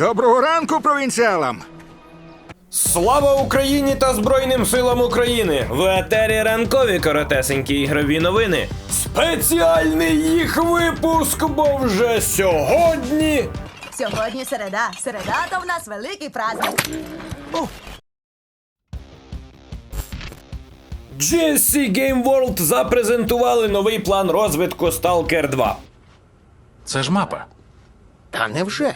Доброго ранку, провінціалам! Слава Україні та Збройним силам України! В етері ранкові коротесенькі ігрові новини. Спеціальний їх випуск, бо вже сьогодні. Сьогодні середа. Середа то в нас великий праздник. GSC Game World запрезентували новий план розвитку Stalker 2. Це ж мапа. Та невже?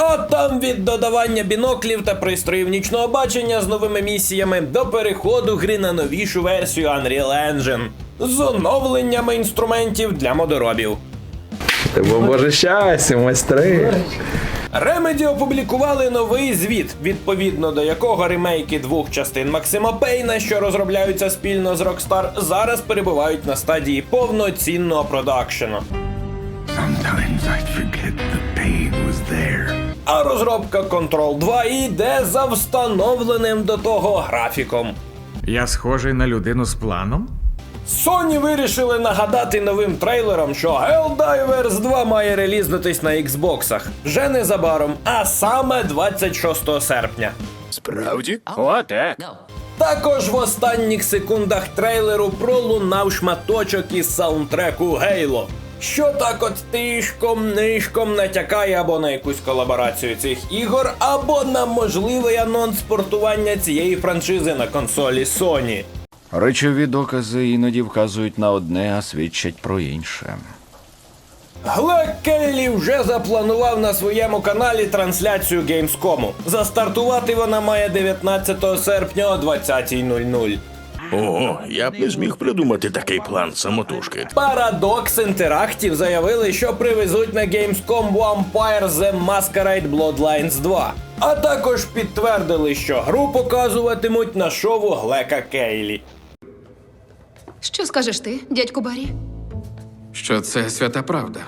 А там від додавання біноклів та пристроїв нічного бачення з новими місіями до переходу гри на новішу версію Unreal Engine з оновленнями інструментів для модоробів. Ти бо боже щастя, майстри. Remedy опублікували новий звіт, відповідно до якого ремейки двох частин Максима Пейна, що розробляються спільно з Rockstar, зараз перебувають на стадії повноцінного продакшену. Sometimes I forget the pain was there. А розробка Control 2 йде за встановленим до того графіком. Я схожий на людину з планом? Sony вирішили нагадати новим трейлером, що Helldivers 2 має релізнутись на Xbox вже незабаром, а саме 26 серпня. Справді? О, так. Також в останніх секундах трейлеру пролунав шматочок із саундтреку Halo. Що так от тишком нишком натякає або на якусь колаборацію цих ігор, або на можливий анонс портування цієї франшизи на консолі Sony. Речові докази іноді вказують на одне, а свідчать про інше. Келлі вже запланував на своєму каналі трансляцію Gamescom. Застартувати вона має 19 серпня о 20.00. Ого, я б не зміг придумати такий план самотужки. Paradox Interactive заявили, що привезуть на Gamescom Vampire The Masquerade Bloodlines 2. А також підтвердили, що гру показуватимуть на шоу Глека Кейлі. Що скажеш ти, дядьку Барі? Що це свята правда.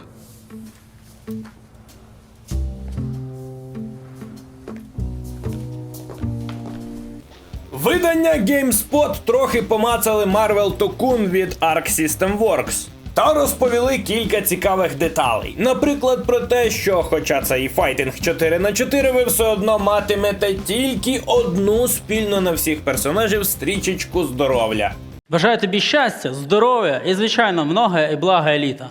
Видання GameSpot трохи помацали Marvel Tokun від Arc System Works. Та розповіли кілька цікавих деталей. Наприклад, про те, що, хоча це і файтинг 4 на 4 ви все одно матимете тільки одну спільно на всіх персонажів стрічечку здоров'я. Бажаю тобі щастя, здоров'я і, звичайно, много і блага еліта.